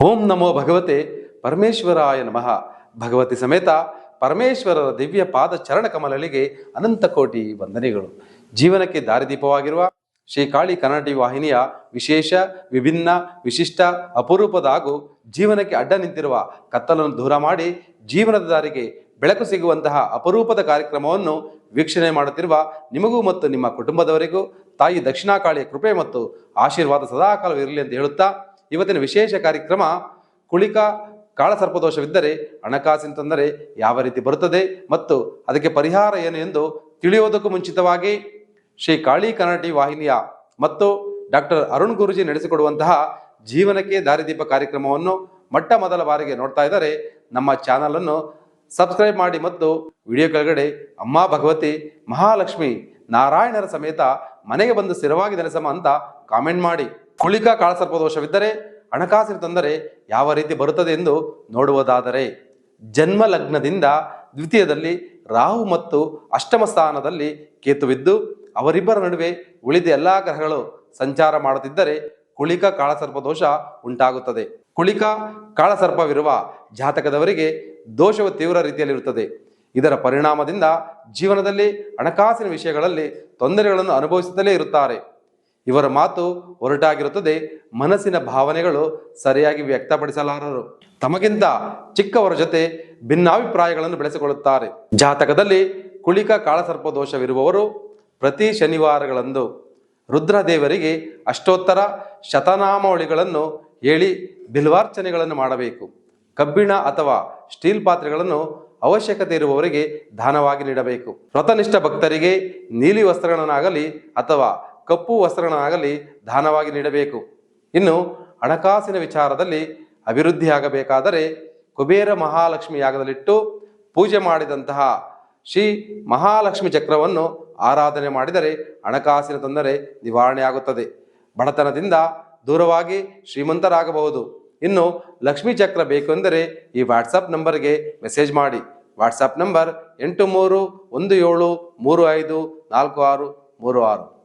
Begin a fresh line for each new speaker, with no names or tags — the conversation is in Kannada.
ಓಂ ನಮೋ ಭಗವತೆ ಪರಮೇಶ್ವರಾಯ ನಮಃ. ಭಗವತಿ ಸಮೇತ ಪರಮೇಶ್ವರರ ದಿವ್ಯ ಪಾದ ಚರಣ ಕಮಲಗಳಿಗೆ ಅನಂತ ಕೋಟಿ ವಂದನೆಗಳು. ಜೀವನಕ್ಕೆ ದಾರಿದೀಪವಾಗಿರುವ ಶ್ರೀ ಕಾಳಿ ಕನ್ನಡಿ ವಾಹಿನಿಯ ವಿಶೇಷ, ವಿಭಿನ್ನ, ವಿಶಿಷ್ಟ, ಅಪರೂಪದ ಹಾಗೂ ಜೀವನಕ್ಕೆ ಅಡ್ಡ ನಿಂತಿರುವ ಕತ್ತಲನ್ನು ದೂರ ಮಾಡಿ ಜೀವನದ ದಾರಿಗೆ ಬೆಳಕು ಸಿಗುವಂತಹ ಅಪರೂಪದ ಕಾರ್ಯಕ್ರಮವನ್ನು ವೀಕ್ಷಣೆ ಮಾಡುತ್ತಿರುವ ನಿಮಗೂ ಮತ್ತು ನಿಮ್ಮ ಕುಟುಂಬದವರಿಗೂ ತಾಯಿ ದಕ್ಷಿಣಾಕಾಳಿಯ ಕೃಪೆ ಮತ್ತು ಆಶೀರ್ವಾದ ಸದಾಕಾಲ ಇರಲಿ ಅಂತ ಹೇಳುತ್ತಾ ಇವತ್ತಿನ ವಿಶೇಷ ಕಾರ್ಯಕ್ರಮ ಕುಳಿಕ ಕಾಳಸರ್ಪದೋಷವಿದ್ದರೆ ಹಣಕಾಸಿನ ತೊಂದರೆ ಯಾವ ರೀತಿ ಬರುತ್ತದೆ ಮತ್ತು ಅದಕ್ಕೆ ಪರಿಹಾರ ಏನು ಎಂದು ತಿಳಿಯೋದಕ್ಕೂ ಮುಂಚಿತವಾಗಿ ಶ್ರೀ ಕಾಳಿ ಕನ್ನಡಿ ವಾಹಿನಿಯ ಮತ್ತು ಡಾಕ್ಟರ್ ಅರುಣ್ ಗುರುಜಿ ನಡೆಸಿಕೊಡುವಂತಹ ಜೀವನಕ್ಕೆ ದಾರಿದೀಪ ಕಾರ್ಯಕ್ರಮವನ್ನು ಮೊಟ್ಟ ಮೊದಲ ಬಾರಿಗೆ ನೋಡ್ತಾ ಇದ್ದರೆ. ನಮ್ಮ ಚಾನಲನ್ನು ಸಬ್ಸ್ಕ್ರೈಬ್ ಮಾಡಿ ಮತ್ತು ವಿಡಿಯೋ ಕೆಳಗಡೆ ಅಮ್ಮ ಭಗವತಿ, ಮಹಾಲಕ್ಷ್ಮಿ, ನಾರಾಯಣರ ಸಮೇತ ಮನೆಗೆ ಬಂದು ಸ್ಥಿರವಾಗಿ ನೆಲೆಸಮ ಅಂತ ಕಾಮೆಂಟ್ ಮಾಡಿ. ಕುಳಿಕ ಕಾಳಸರ್ಪದೋಷವಿದ್ದರೆ ಹಣಕಾಸಿನ ತೊಂದರೆ ಯಾವ ರೀತಿ ಬರುತ್ತದೆ ಎಂದು ನೋಡುವುದಾದರೆ ಜನ್ಮ ಲಗ್ನದಿಂದ ದ್ವಿತೀಯದಲ್ಲಿ ರಾಹು ಮತ್ತು ಅಷ್ಟಮ ಸ್ಥಾನದಲ್ಲಿ ಕೇತುವಿದ್ದು, ಅವರಿಬ್ಬರ ನಡುವೆ ಉಳಿದ ಎಲ್ಲ ಗ್ರಹಗಳು ಸಂಚಾರ ಮಾಡುತ್ತಿದ್ದರೆ ಕುಳಿಕ ಕಾಳಸರ್ಪದೋಷ ಉಂಟಾಗುತ್ತದೆ. ಕುಳಿಕ ಕಾಳಸರ್ಪವಿರುವ ಜಾತಕದವರಿಗೆ ದೋಷವು ತೀವ್ರ ರೀತಿಯಲ್ಲಿರುತ್ತದೆ. ಇದರ ಪರಿಣಾಮದಿಂದ ಜೀವನದಲ್ಲಿ ಹಣಕಾಸಿನ ವಿಷಯಗಳಲ್ಲಿ ತೊಂದರೆಗಳನ್ನು ಅನುಭವಿಸುತ್ತಲೇ ಇರುತ್ತಾರೆ. ಇವರ ಮಾತು ಒರಟಾಗಿರುತ್ತದೆ ಮನಸ್ಸಿನ ಭಾವನೆಗಳು ಸರಿಯಾಗಿ ವ್ಯಕ್ತಪಡಿಸಲಾರರು. ತಮಗಿಂತ ಚಿಕ್ಕವರ ಜೊತೆ ಭಿನ್ನಾಭಿಪ್ರಾಯಗಳನ್ನು ಬೆಳೆಸಿಕೊಳ್ಳುತ್ತಾರೆ. ಜಾತಕದಲ್ಲಿ ಕುಳಿಕ ಕಾಳಸರ್ಪ ದೋಷವಿರುವವರು ಪ್ರತಿ ಶನಿವಾರಗಳಂದು ರುದ್ರದೇವರಿಗೆ ಅಷ್ಟೋತ್ತರ ಶತನಾಮಾವಳಿಗಳನ್ನು ಹೇಳಿ ಬಿಲ್ವಾರ್ಚನೆಗಳನ್ನು ಮಾಡಬೇಕು. ಕಬ್ಬಿಣ ಅಥವಾ ಸ್ಟೀಲ್ ಪಾತ್ರೆಗಳನ್ನು ಅವಶ್ಯಕತೆ ಇರುವವರಿಗೆ ದಾನವಾಗಿ ನೀಡಬೇಕು. ವ್ರತನಿಷ್ಠ ಭಕ್ತರಿಗೆ ನೀಲಿ ವಸ್ತ್ರಗಳನ್ನಾಗಲಿ ಅಥವಾ ಕಪ್ಪು ವಸ್ತ್ರಗಳನ್ನಾಗಲಿ ದಾನವಾಗಿ ನೀಡಬೇಕು. ಇನ್ನು ಹಣಕಾಸಿನ ವಿಚಾರದಲ್ಲಿ ಅಭಿವೃದ್ಧಿಯಾಗಬೇಕಾದರೆ ಕುಬೇರ ಮಹಾಲಕ್ಷ್ಮಿ ಯಾಗದಲ್ಲಿಟ್ಟು ಪೂಜೆ ಮಾಡಿದಂತಹ ಶ್ರೀ ಮಹಾಲಕ್ಷ್ಮಿ ಚಕ್ರವನ್ನು ಆರಾಧನೆ ಮಾಡಿದರೆ ಹಣಕಾಸಿನ ತೊಂದರೆ ನಿವಾರಣೆಯಾಗುತ್ತದೆ. ಬಡತನದಿಂದ ದೂರವಾಗಿ ಶ್ರೀಮಂತರಾಗಬಹುದು. ಇನ್ನು ಲಕ್ಷ್ಮೀ ಚಕ್ರ ಬೇಕೆಂದರೆ ಈ ವಾಟ್ಸಪ್ ನಂಬರ್ಗೆ ಮೆಸೇಜ್ ಮಾಡಿ. ವಾಟ್ಸಪ್ ನಂಬರ್ ಎಂಟು ಮೂರು ಒಂದು ಏಳು ಮೂರು ಐದು ನಾಲ್ಕು ಆರು ಮೂರು ಆರು.